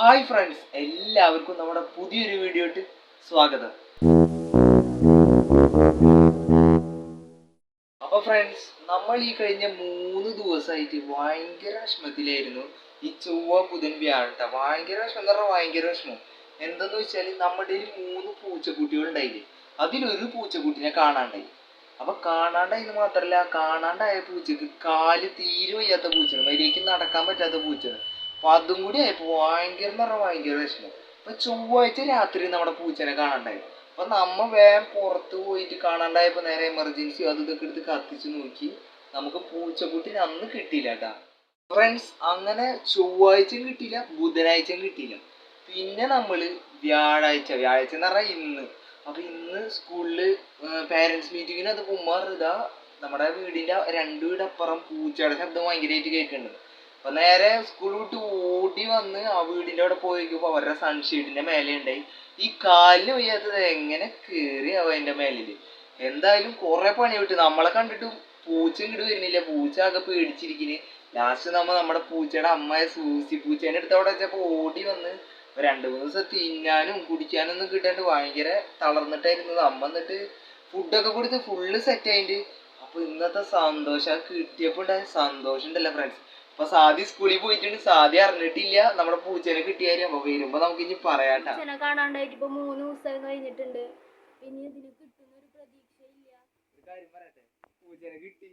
Hi friends എല്ലാവർക്കും നമ്മുടെ പുതിയൊരു വീഡിയോട്ട് സ്വാഗതം. അപ്പൊ ഫ്രണ്ട്സ് നമ്മൾ ഈ കഴിഞ്ഞ മൂന്ന് ദിവസമായിട്ട് ഭയങ്കര വിഷമത്തിലായിരുന്നു. ഈ ചൊവ്വ ബുധൻ വ്യാഴട്ട ഭയങ്കര വിഷമം എന്ന് പറഞ്ഞാൽ ഭയങ്കര വിഷമം. എന്തെന്ന് വെച്ചാൽ നമ്മുടെ ഒരു മൂന്ന് പൂച്ചക്കുട്ടികൾ ഉണ്ടായില്ലേ അതിലൊരു പൂച്ചക്കുട്ടിനെ കാണാണ്ടായി. അപ്പൊ കാണാണ്ടായെന്ന് മാത്രല്ല കാണാണ്ടായ പൂച്ചക്ക് കാൽ തീരെ വയ്യാത്ത പൂച്ചയാണ്. മര്യാദയ്ക്ക് നടക്കാൻ പറ്റാത്ത പൂച്ചയാണ്. അപ്പൊ അതും കൂടി ആയപ്പോൾ ഭയങ്കര എന്ന് പറഞ്ഞാൽ ഭയങ്കര വിഷമം. അപ്പൊ ചൊവ്വാഴ്ച രാത്രി നമ്മുടെ പൂച്ചനെ കാണാണ്ടായി. അപ്പൊ നമ്മ വേഗം പുറത്ത് പോയിട്ട് കാണാണ്ടായപ്പോ നേരെ എമർജൻസി അത് ഇതൊക്കെ എടുത്ത് കത്തിച്ച് നോക്കി. നമുക്ക് പൂച്ചക്കുട്ടിനെ അന്ന് കിട്ടിയില്ല കേട്ടാ. ഫ്രണ്ട്സ് അങ്ങനെ ചൊവ്വാഴ്ചയും കിട്ടിയില്ല ബുധനാഴ്ചയും കിട്ടിയില്ല. പിന്നെ നമ്മൾ വ്യാഴാഴ്ച വ്യാഴാഴ്ച എന്ന് പറഞ്ഞാൽ ഇന്ന്. അപ്പൊ ഇന്ന് സ്കൂളിൽ പേരൻസ് മീറ്റിങ്ങിന് അത് കുമാർ ഇതാ നമ്മുടെ വീടിന്റെ രണ്ടു വീടപ്പുറം പൂച്ചയുടെ ശബ്ദം ഭയങ്കരമായിട്ട് കേൾക്കുന്നുണ്ട്. അപ്പൊ നേരെ സ്കൂൾ വിട്ട് ഓടി വന്ന് ആ വീടിന്റെ അവിടെ പോയിക്കുമ്പോ അവരുടെ സൺഷീഡിന്റെ മേലെ ഉണ്ടായി. ഈ കാലിന് വയ്യാത്തത് എങ്ങനെ കേറി അവ അതിന്റെ മേലിൽ? എന്തായാലും കുറെ പണി വിട്ട് നമ്മളെ കണ്ടിട്ട് പൂച്ച ഇങ്ങോട്ട് വരുന്നില്ല. പൂച്ച ആകെ പേടിച്ചിരിക്കുന്നു ലാസ്റ്റ് നമ്മ നമ്മുടെ പൂച്ചയുടെ അമ്മയെ സൂസി പൂച്ചേന്റെ അടുത്ത് അവിടെ വെച്ചപ്പോ ഓടി വന്ന് രണ്ട് മൂന്ന് ദിവസം തിന്നാനും കുടിക്കാനും ഒന്നും കിട്ടാണ്ട് ഭയങ്കര തളർന്നിട്ടായിരുന്നത് അമ്മ എന്നിട്ട് ഫുഡൊക്കെ കൊടുത്ത് ഫുള്ള് സെറ്റ് ആയിട്ട് അപ്പൊ ഇന്നത്തെ സന്തോഷം കിട്ടിയപ്പോ ഉണ്ടായ സന്തോഷം ഉണ്ടല്ലോ ഫ്രണ്ട്സ് അപ്പൊ സാദി സ്കൂളിൽ പോയിട്ടുണ്ട്. സാദി അറിഞ്ഞിട്ടില്ല. നമ്മുടെ പൂച്ചേനെ കിട്ടിയാലും അപ്പൊ വരുമ്പോ നമുക്ക് ഇനി പറയാട്ടാ അച്ഛനെ കാണാണ്ടായിട്ട് ഇപ്പൊ മൂന്ന് ദിവസം കഴിഞ്ഞിട്ടുണ്ട്. പിന്നെ ഇതിന് കിട്ടുന്ന ഒരു പ്രതീക്ഷയില്ല. ഒരു കാര്യം പറയട്ടെ? പൂച്ചേനെ കിട്ടി.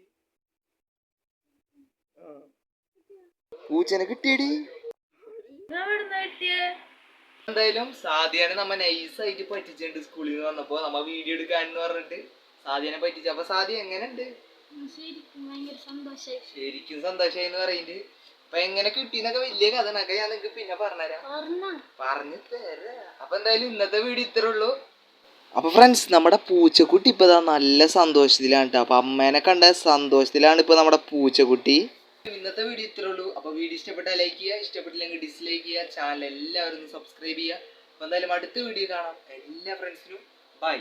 പൂച്ചനെ കിട്ടിയടി. കിട്ടിയേ. എന്തായാലും സാദിയാനെ നമ്മ നൈസായിട്ട് പറ്റിച്ചിട്ടുണ്ട് സ്കൂളിൽ നിന്ന് വന്നപ്പോ. നമ്മ വീഡിയോ എടുക്കാന്ന് പറഞ്ഞിട്ട് സാദിയാനെ പറ്റിച്ചു. അപ്പൊ സാദി എങ്ങനെയുണ്ട്? ശരിക്കും സന്തോഷായി. ശരിക്കും സന്തോഷായി എന്ന് പറയുന്നത് അപ്പൊ എങ്ങനെ കിട്ടിന്നൊക്കെ വലിയ കഥ നക ഞാൻ നിങ്ങക്ക് പിന്നെ പറഞ്ഞുതരാം. പറഞ്ഞ? തര. അപ്പൊ എന്തായാലും ഇന്നത്തെ വീഡിയോ ഇത്രേ ഉള്ളൂ. അപ്പൊ ഫ്രണ്ട്സ് നമ്മുടെ പൂച്ചക്കുട്ടി ഇപ്പൊ നല്ല സന്തോഷത്തിലാണ് കേട്ടോ അപ്പൊ അമ്മേനെ കണ്ട സന്തോഷത്തിലാണ് ഇപ്പൊ നമ്മുടെ പൂച്ചക്കുട്ടി. ഇന്നത്തെ വീഡിയോ ഇത്രേ ഉള്ളൂ. അപ്പൊ വീഡിയോ ഇഷ്ടപ്പെട്ടാൽ ലൈക്ക് ചെയ്യുക ഇഷ്ടപ്പെട്ടില്ലെങ്കിൽ ഡിസ്ലൈക്ക് ചെയ്യുക ചാനൽ എല്ലാവരും സബ്സ്ക്രൈബ് ചെയ്യുക. അപ്പൊ എന്തായാലും അടുത്ത വീഡിയോ കാണാം. എല്ലാ ഫ്രണ്ട്സിനും ബൈ